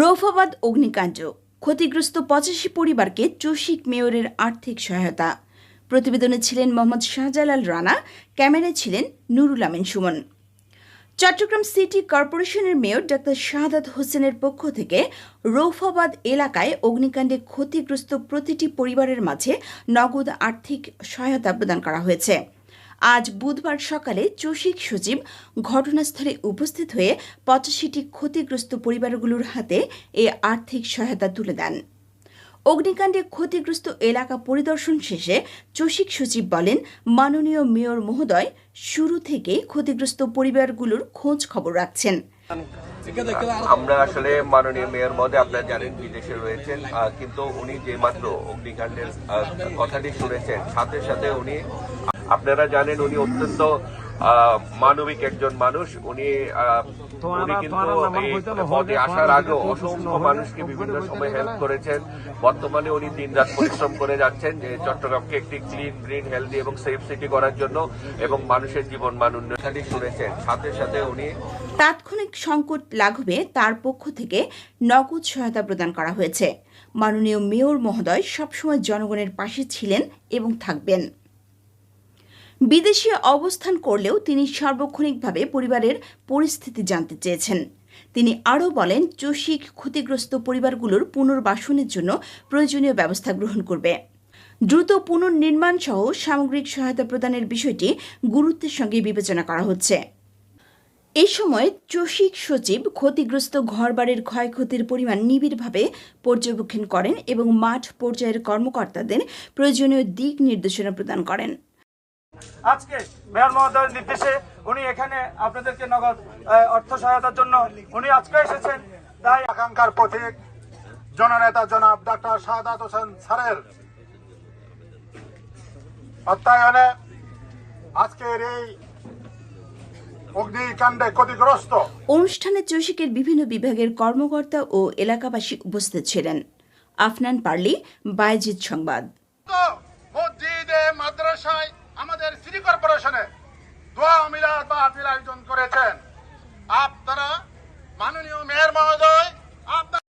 রৌফাবাদ অগ্নিকাণ্ড। ক্ষতিগ্রস্ত পঁচাশি পরিবারকে চসিক মেয়রের আর্থিক সহায়তা। প্রতিবেদনে ছিলেন মোহাম্মদ শাহজালাল রানা, ক্যামেরায় ছিলেন নুরুল আমিন সুমন। চট্টগ্রাম সিটি কর্পোরেশনের মেয়র ডাক্তার শাহাদাত হোসেনের পক্ষ থেকে রৌফাবাদ এলাকায় অগ্নিকাণ্ডে ক্ষতিগ্রস্ত প্রতিটি পরিবারের মাঝে নগদ আর্থিক সহায়তা প্রদান করা হয়েছে। আজ বুধবার সকালে চসিক সচিব ঘটনাস্থলে উপস্থিত হয়ে পঁচাশিটি ক্ষতিগ্রস্ত পরিবারগুলোর হাতে এ আর্থিক সহায়তা তুলে দেন। অগ্নিকাণ্ডে ক্ষতিগ্রস্ত এলাকা পরিদর্শন শেষে চসিক সচিব বলেন, মাননীয় মেয়র মহোদয় শুরু থেকে ক্ষতিগ্রস্ত পরিবারগুলোর খোঁজ খবর রাখছেন। আমরা আসলে মাননীয় মেয়র মহোদয়, আপনারা জানেন বিদেশে রয়েছেন কিন্তু উনি যে মাত্র অগ্নিকাণ্ডের কথাটি শুনেছেন, সাথে সাথে উনি আপনারা জানেন উনি অত্যন্ত আহ, মানবিক একজন মানুষ। উনি আহ, উনি কিন্তু এই পদে আসার আগেও অসংখ্য মানুষকে বিভিন্ন সময় হেল্প করেছেন। বর্তমানে উনি দিনরাত পরিশ্রম করে যাচ্ছেন যে চট্টগ্রামকে একটি ক্লিন গ্রিন হেলদি এবং সেফ সিটি করার জন্য এবং মানুষের জীবন মান উন্নয়নখানি শুনেছেন সাথে সাথে উনি তাৎক্ষণিক সংকট লাঘবে তার পক্ষ থেকে নগদ সহায়তা প্রদান করা হয়েছে। মাননীয় মেয়র মহোদয় সবসময় জনগণের পাশে ছিলেন এবং থাকবেন। বিদেশে অবস্থান করলেও তিনি সার্বক্ষণিকভাবে পরিবারের পরিস্থিতি জানতে চেয়েছেন। তিনি আরও বলেন চসিক ক্ষতিগ্রস্ত পরিবারগুলোর পুনর্বাসনের জন্য প্রয়োজনীয় ব্যবস্থা গ্রহণ করবে। দ্রুত পুনর্নির্মাণ সহ সামগ্রিক সহায়তা প্রদানের বিষয়টি গুরুত্বের সঙ্গে বিবেচনা করা হচ্ছে। এ সময় চসিক সচিব ক্ষতিগ্রস্ত ঘরবাড়ির ক্ষয়ক্ষতির পরিমাণ নিবিড়ভাবে পর্যবেক্ষণ করেন এবং মাঠ পর্যায়ের কর্মকর্তাদের প্রয়োজনীয় দিক নির্দেশনা প্রদান করেন। আজকে মেয়র মহোদয়ের নির্দেশে উনি এখানে আপনাদেরকে নগদ অর্থ সহায়তার জন্য উনি আজকে এসেছেন। তাই আকাঙ্ক্ষার পথিক জননেতা জনাব ডাক্তার শাহাদাত হোসেন স্যারের অত্যায়নে আজকের এই অগ্নিকাণ্ডে ক্ষতিগ্রস্ত। অনুষ্ঠানে চসিকের বিভিন্ন বিভাগের কর্মকর্তা ও এলাকাবাসী উপস্থিত ছিলেন। আফনান পার্লি বায়জিৎ সংবাদ। আয়োজন করেছেন।